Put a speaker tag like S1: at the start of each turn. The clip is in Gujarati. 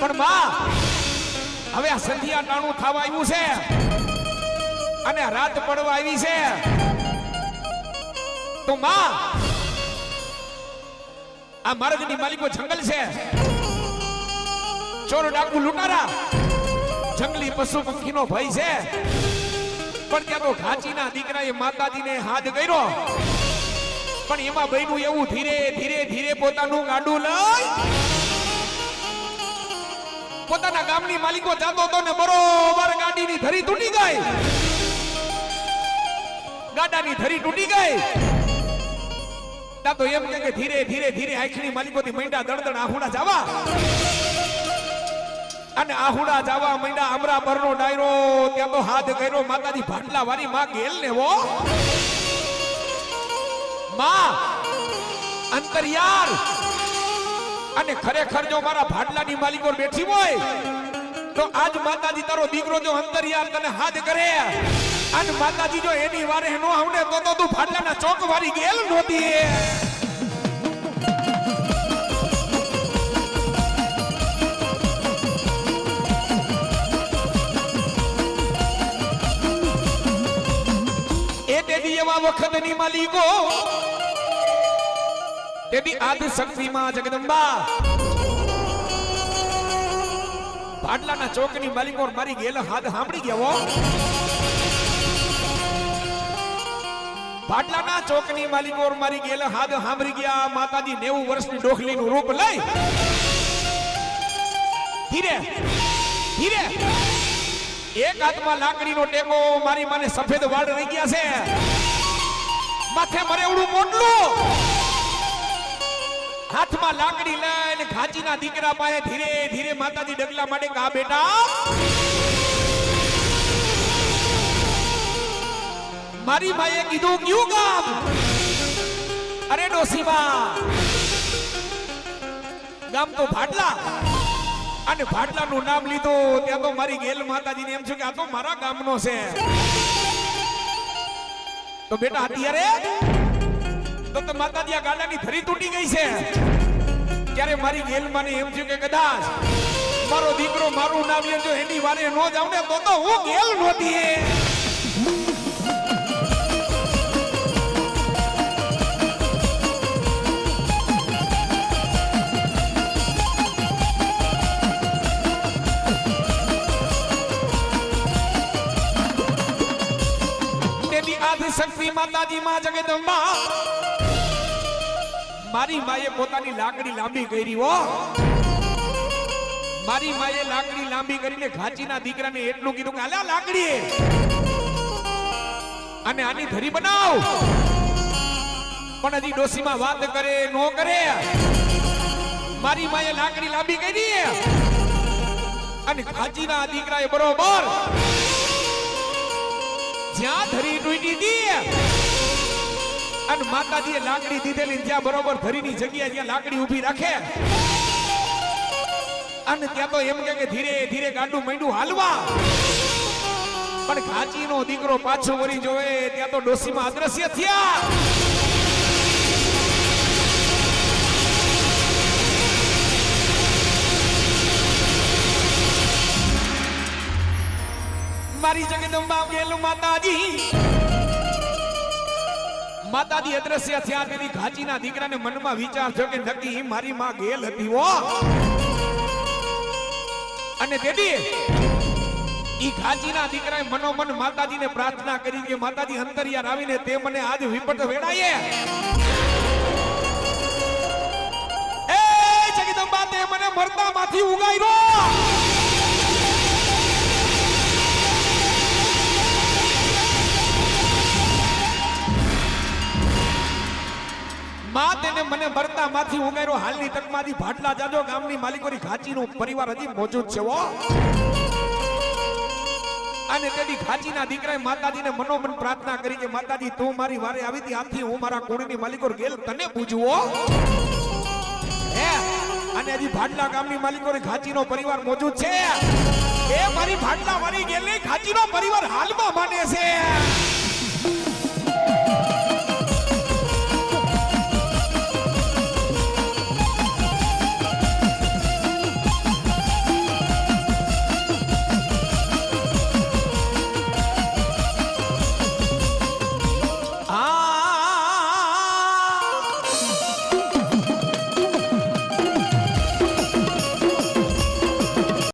S1: પણ માં, હવે આ સંધ્યા ટાણું થવા આવ્યું છે. અને રાત પડવા આવી છે. તો માં, આ માર્ગની માલિકો જંગલ છે. ચોર ડાકુ લૂંટારા. જંગલી પશુ પંખીનો ભય છે. પણ ત્યાં તો ઘાચીના દીકરાએ માતાજીને હાથ કર્યો. પણ એમાં બન્યું એવું ધીરે ધીરે ધીરે પોતાનું ગાડું લઈ પોતાના ગામની માલિકો જાતો હતો ને બરોબર ગાડીની ધરી તૂટી ગઈ. ગાડાની ધરી તૂટી ગઈ. ત્યાં તો એમ કે ધીરે ધીરે ધીરે આખની માલિકોથી મૈંડા દળદણ આહુડા જવા. અને આહુડા જાવા મૈંડા અમરા પરનો ડાયરો. ત્યાં તો હાથ કર્યો માતાજી ભાટલા વાળી માં ગેલ ને હો. માં અંતરિયાર અને ખરેખર જો મારા ભાડલાની માલિકો બેઠી હોય, તો આજ માતાજી તારો દીકરો જો અંતરિયાર તને હાથ કરે. આજ માતાજી જો એની વારે નો આવને તો તો તું ભાડલાના ચોક વાળી ગેલ નહોતી. એ તેથી એવા વખતની માલિકો તેથી આદિ શક્તિમાં જગદંબા. પાટલાના ચોકની માલિકો મારી ગયેલો હાથ સાંભળી ગયો પાટલાના ચોકની માલિકો મારી ગયેલો હાથ સાંભળી ગયા. માતાજી નેવું વર્ષની ડોખલીનું રૂપ લઈ. ધીરે ધીરે. એક હાથમાં લાકડીનો ટેકો, મારી માને સફેદ વાળ રહી ગયા છે. માથે મરેવડું મોટલું. હાથમાં લાકડી લઈને ઘાચીના દીકરા પાસે ધીરે ધીરે માતાજી ડગલા માટે કા બેટા. મારી ભાઈએ કીધું, ક્યું ગામ અરે ડોસીમાં. ગામ તો ભાટલા. અને ભાટલાનું નામ લીધું, ત્યાં તો મારી ગેલ માતાજીને એમ છે કે, આ તો મારા ગામનો છે. તો બેટા, અત્યારે તો તો માતાજી આ ગાડાની ધરી તૂટી ગઈ છે. ત્યારે મારી ગેલ મને એમ થયું કે કદાચ મારો દીકરો મારું નામ લેજો, એની વારે નો જાવ ને તો તો હું ગેલ નહોતી શક્તિ માતાજી માં જગદંબા મારી માએ પોતાની લાકડી લાંબી કરી, હો. મારી માએ લાકડી લાંબી કરીને ઘાચીના દીકરાને એટલું કીધું કે આલા લાકડી અને આની ધરી બનાવ. પણ હજી ડોસીમાં વાત કરે, નો કરે. મારી માએ લાકડી લાંબી કરી અને ઘાચીના દીકરાએ બરોબર જ્યાં ધરી તૂટી હતી અને માતાજીએ લાકડી દીધેલી ત્યાં બરોબર ધરીની જગ્યા જ્યાં લાકડી ઊભી રાખે. અને ત્યાં તો એમ કે કે ધીરે ધીરે ગાંડું માંડું હાલવા. પણ ઘાચીનો દીકરો પાછો વળી જોવે, ત્યાં તો ડોસીમાં અદ્રશ્ય થયા. મારી જગદંબા ગેલું માતાજી. માતાજી અદ્રશ્ય થયા તેની ઘાચીના દીકરાને મનમાં વિચાર થયો કે નક્કી મારી માં ગેલ હતી હો. અને તેથી ઈ ઘાચીના દીકરાએ મનોમન માતાજીને પ્રાર્થના કરી કે માતાજી અંતરિયાર આવીને તે મને આજ વિપટ વેડાયે એ જગદંબા, તે મને મરતા માંથી ઉગાયરો. માં મરતા ઉમેરો, હાલની તકમાંથી ભાટલા જાજો, ગામની માલિકોની ખાચીનું પરિવાર હજી મોજૂદ છે, હો. અને તેની ખાચીના દીકરાએ માતાજીને મનોમન પ્રાર્થના કરી કે, માતાજી, તું મારી વારે આવી હતી, આથી હું મારા કુળની માલિકો ગેલ તને પૂજવો હે. અને હજી ભાટલા ગામની માલિકોને ખાચીનો પરિવાર મોજૂદ છે. એ મારી ભાટલા વાળી ગેલની ખાચીનો પરિવાર હાલમાં માને છે.